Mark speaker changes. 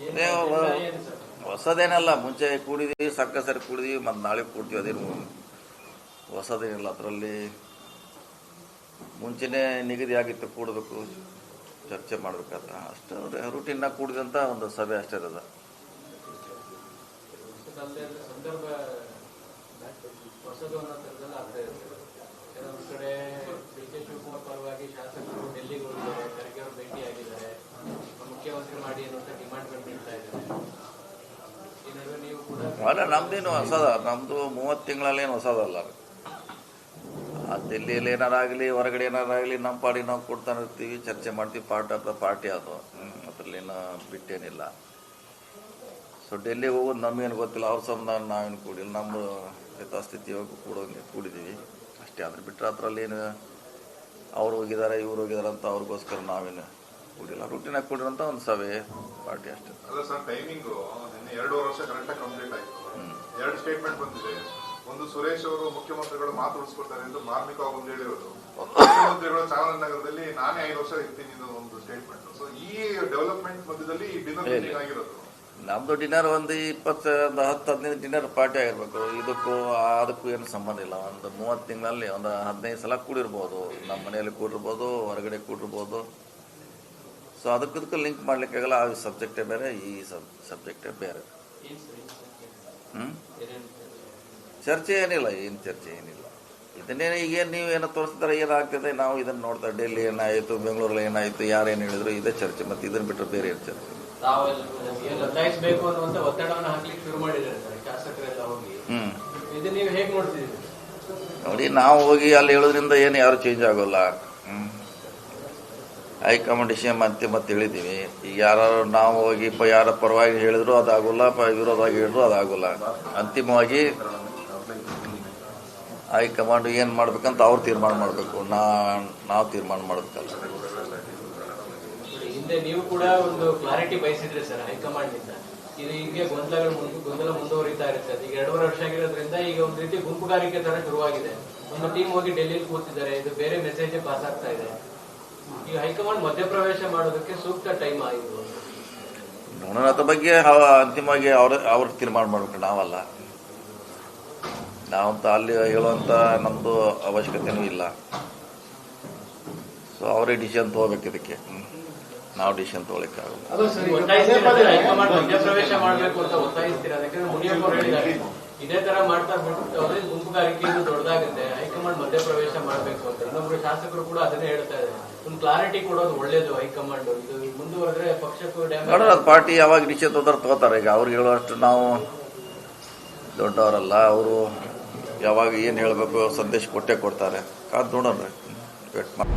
Speaker 1: ಅದೇ ಹೊಸದೇನಲ್ಲ ಮುಂಚೆ ಕೂಡಿದೀವಿ ಸಕ್ಕ ಸರಿ ಕೂಡಿದೀವಿ ಮತ್ತು ನಾಳೆ ಕೂಡ್ತೀವಿ ಅದೇನು ಹೊಸದೇನಿಲ್ಲ ಅದರಲ್ಲಿ ಮುಂಚೆನೇ ನಿಗದಿ ಆಗಿತ್ತು ಕೂಡಬೇಕು ಚರ್ಚೆ ಮಾಡಬೇಕಾದ್ರೆ. ಅಷ್ಟು ರೂಟೀನಾಗ ಕೂಡಿದಂಥ ಒಂದು ಸಭೆ ಅಷ್ಟೇ ಇರೋದು
Speaker 2: ಹೊಸದಲ್ಲದೆ ಅಂದ್ರೆ ಸಂದರ್ಭ ಹೊಸದು ಅನ್ನೋ ಥರದಲ್ಲಿ ಆಗ್ತಾ ಇದೆ ಕೆಲವೊಂದು ಕಡೆ ಡಿ ಕೆ ಶಿವಕುಮಾರ್ ಪರವಾಗಿ ಶಾಸಕರು ಡೆಲ್ಲಿಗೆ ಹೋಗಿದ್ದಾರೆ ಖರ್ಗೆ ಅವರು ಭೇಟಿ ಆಗಿದ್ದಾರೆ ಮುಖ್ಯಮಂತ್ರಿ ಮಾಡಿ ಅನ್ನುವಂಥ ಡಿಮಾಂಡ್ಗಳು ನೀಡ್ತಾ ಇದ್ದಾರೆ ಈ ನಡುವೆ ನೀವು ಕೂಡ
Speaker 1: ಅಲ್ಲ, ನಮ್ದೇನು ಹೊಸದ ನಮ್ಮದು ಮೂವತ್ತು ತಿಂಗಳಲ್ಲೇನು ಹೊಸದಲ್ಲ ದಿಲ್ಲಿಯಲ್ಲಿ ಏನಾರಾಗಲಿ, ಹೊರಗಡೆ ಏನಾರಾಗಲಿ ನಮ್ಮ ಪಾಡಿ ನಾವು ಕೊಡ್ತಾನೆ ಇರ್ತೀವಿ, ಚರ್ಚೆ ಮಾಡ್ತೀವಿ, ಪಾರ್ಟ್ ಆಫ್ ದ ಪಾರ್ಟಿ ಅದು. ಅದರಲ್ಲೇನು ಬಿಟ್ಟೇನಿಲ್ಲ. ಸೊ ಡೆಲ್ಲಿಗೆ ಹೋಗೋದು ನಮಗೇನು ಗೊತ್ತಿಲ್ಲ, ಅವ್ರ ಸಂಬಂಧ ನಾವೇನು ಕೂಡಿಲ್ಲ. ನಮ್ಮ ಯಥಾಸ್ಥಿತಿ ಹೋಗಿ ಕೂಡೋಂಗೆ ಕೂಡಿದ್ದೀವಿ ಅಷ್ಟೇ ಅದ್ರ ಬಿಟ್ಟರೆ ಅದರಲ್ಲಿ ಏನು ಅವ್ರು ಹೋಗಿದ್ದಾರೆ, ಇವ್ರು ಹೋಗಿದ್ದಾರೆ ಅಂತ ಅವ್ರಿಗೋಸ್ಕರ ನಾವೇನು ಕೂಡಿಲ್ಲ ರೂಟೀನಾಗಿ ಕೂಡಿರೋಂಥ ಒಂದು ಸಭೆ ಪಾರ್ಟಿ ಅಷ್ಟೇ.
Speaker 3: ಅಲ್ಲ ಸರ್ ಟೈಮಿಂಗು ನಿನ್ನೆ ಎರಡೂವರೆ ವರ್ಷ ಕರೆಕ್ಟಾಗಿ ಕಂಪ್ಲೀಟ್ ಆಯ್ತು. ಎರಡು ಸ್ಟೇಟ್ಮೆಂಟ್ ಬಂದಿದೆ. ಒಂದು ಸುರೇಶ್ ಅವರು ಮುಖ್ಯಮಂತ್ರಿಗಳು ಮಾತು ಉಳಿಸ್ಕೊಡ್ತಾರೆ ಎಂದು ಮಾರ್ಮಿಕವಾಗಿ ಒಂದು ಹೇಳಿರೋದು. ಮುಖ್ಯಮಂತ್ರಿಗಳು ಚಾಮರಾಜನಗರದಲ್ಲಿ ನಾನೇ ಐದು ವರ್ಷ ಇರ್ತೀನಿ ಅನ್ನೋ ಒಂದು ಸ್ಟೇಟ್ಮೆಂಟ್ ಸೊ ಈ ಡೆವಲಪ್ಮೆಂಟ್ ಮಧ್ಯದಲ್ಲಿ ಈ ಡಿನ್ನರ್ ಆಗಿರೋದು.
Speaker 1: ನಮ್ದು ಡಿನ್ನರ್ ಒಂದು ಇಪ್ಪತ್ತ ಒಂದು ಹತ್ತು ಹದಿನೈದು ಡಿನ್ನರ್ ಪಾರ್ಟಿ ಆಗಿರ್ಬೇಕು. ಇದಕ್ಕೂ ಅದಕ್ಕೂ ಏನು ಸಂಬಂಧ ಇಲ್ಲ. ಒಂದು ಮೂವತ್ತು ತಿಂಗಳಲ್ಲಿ ಒಂದು ಹದಿನೈದು ಸಲ ಕೂಡಿರ್ಬೋದು. ನಮ್ಮ ಮನೆಯಲ್ಲಿ ಕೂಡಿರ್ಬೋದು ಹೊರಗಡೆ ಕೂಡಿರ್ಬೋದು. ಸೊ ಅದಕ್ಕೆ ಇದಕ್ಕೂ ಲಿಂಕ್ ಮಾಡ್ಲಿಕ್ಕಾಗಲ್ಲ ಆ ಸಬ್ಜೆಕ್ಟೇ ಬೇರೆ ಈ ಸಬ್ ಸಬ್ಜೆಕ್ಟೇ ಬೇರೆ? ಹ್ಞೂ ಚರ್ಚೆ ಏನಿಲ್ಲ ಏನು ಚರ್ಚೆ ಏನಿಲ್ಲ. ಇದನ್ನೇ ಈಗೇನು ನೀವು ಏನೋ ತೋರಿಸಿದ್ರೆ ಏನಾಗ್ತದೆ ನಾವು ಇದನ್ನು ನೋಡ್ತಾ ಡೆಲ್ಲಿ ಏನಾಯಿತು ಬೆಂಗಳೂರಲ್ಲಿ ಏನಾಯಿತು ಏನು ಹೇಳಿದ್ರು ಇದೇ ಚರ್ಚೆ ಮತ್ತು ಇದನ್ನು ಬಿಟ್ಟರೆ ಬೇರೆ ಏನು ಚರ್ಚೆ? ನೋಡಿ ನಾವು ಹೋಗಿ ಅಲ್ಲಿ ಹೇಳೋದ್ರಿಂದ ಏನು ಯಾರು ಚೇಂಜ್ ಆಗೋಲ್ಲ. ಹೈಕಮಾಂಡ್ ವಿಷಯ ಮತ್ತೆ ಮತ್ತೆ ಹೇಳಿದ್ದೀವಿ ಈಗ ಯಾರು ನಾವು ಹೋಗಿ ಯಾರ ಪರವಾಗಿ ಹೇಳಿದ್ರು ಅದಾಗೋಲ್ಲ ವಿರೋಧವಾಗಿ ಹೇಳಿದ್ರು ಅದಾಗೋಲ್ಲ. ಅಂತಿಮವಾಗಿ ಹೈಕಮಾಂಡ್ ಏನು ಮಾಡ್ಬೇಕಂತ ಅವ್ರು ತೀರ್ಮಾನ ಮಾಡಬೇಕು. ನಾ, ನಾವು ತೀರ್ಮಾನ ಮಾಡಬೇಕಲ್ಲ.
Speaker 2: ನೀವು ಕೂಡ ಒಂದು ಕ್ಲಾರಿಟಿ ಬಯಸಿದ್ರೆ ಸರ್ ಹೈಕಮಾಂಡ್ನಿಂದ ಇದು ಹೀಗೆ ಗೊಂದಲಗಳು ಗೊಂದಲ ಮುಂದುವರಿತಾ ಇರುತ್ತೆ. ಈಗ ಎರಡೂವರೆ ವರ್ಷ ಆಗಿರೋದ್ರಿಂದ ಈಗ ಒಂದು ರೀತಿ ಗುಂಪುಗಾರಿಕೆ ತರ ಶುರುವಾಗಿದೆ. ಒಂದು ಟೀಮ್ ಹೋಗಿ ಡೆಲ್ಲಿಲಿ ಕೂತಿದ್ದಾರೆ. ಇದು ಬೇರೆ ಮೆಸೇಜ್ ಪಾಸ್ ಆಗ್ತಾ ಇದೆ. ಈಗ ಹೈಕಮಾಂಡ್ ಮಧ್ಯಪ್ರವೇಶ ಮಾಡೋದಕ್ಕೆ ಸೂಕ್ತ ಟೈಮ್ ಆಯಿತು
Speaker 1: ನೋಡೋಣ ಅದ್ರ ಬಗ್ಗೆ ಅಂತಿಮವಾಗಿ ಅವ್ರ ಅವ್ರ ತೀರ್ಮಾನ ಮಾಡ್ಬೇಕು ನಾವಲ್ಲ. ನಾವಂತ ಅಲ್ಲಿ ಹೇಳುವಂತ ನಮ್ದು ಅವಶ್ಯಕತೆನೂ ಇಲ್ಲ. ಸೊ ಅವರೇ ಡಿಸಿಷನ್ ತಗೋಬೇಕು ಇದಕ್ಕೆ. ನಾವು ಡಿಸಿಷನ್ ತಗೊಳಿಕ್ಕಾಗಲ್ಲ.
Speaker 2: ಇದೇ ತರ ಮಾಡ್ತಾ ಬಿಟ್ಟು ಅವ್ರಿಗೆ ಗುಂಪುಗಾರಿಕೆ ದೊಡ್ಡದಾಗುತ್ತೆ. ಹೈಕಮಾಂಡ್ ಮಧ್ಯಪ್ರವೇಶ ಮಾಡಬೇಕು ಅಂತ. ಇನ್ನೊಬ್ರು ಶಾಸಕರು ಕೂಡ ಅದನ್ನೇ ಹೇಳ್ತಾ ಇದ್ದಾರೆ. ಒಂದು ಕ್ಲಾರಿಟಿ ಕೊಡೋದು ಒಳ್ಳೇದು ಹೈಕಮಾಂಡ್. ಇದು ಮುಂದುವರೆದ್ರೆ ಪಕ್ಷಕ್ಕೂ
Speaker 1: ಪಾರ್ಟಿ ಯಾವಾಗ ನಿಶ್ಚಿತ ತಗೋತಾರೆ ತಗೋತಾರೆ ಈಗ? ಅವ್ರಿಗೆ ಹೇಳುವಷ್ಟು ನಾವು ದೊಡ್ಡವರಲ್ಲ. ಅವರು ಯಾವಾಗ ಏನು ಹೇಳಬೇಕು ಸಂದೇಶ ಕೊಟ್ಟೆ ಕೊಡ್ತಾರೆ. ಕಾದು ನೋಡೋಣ. ವೇಟ್ ಮಾಡಿ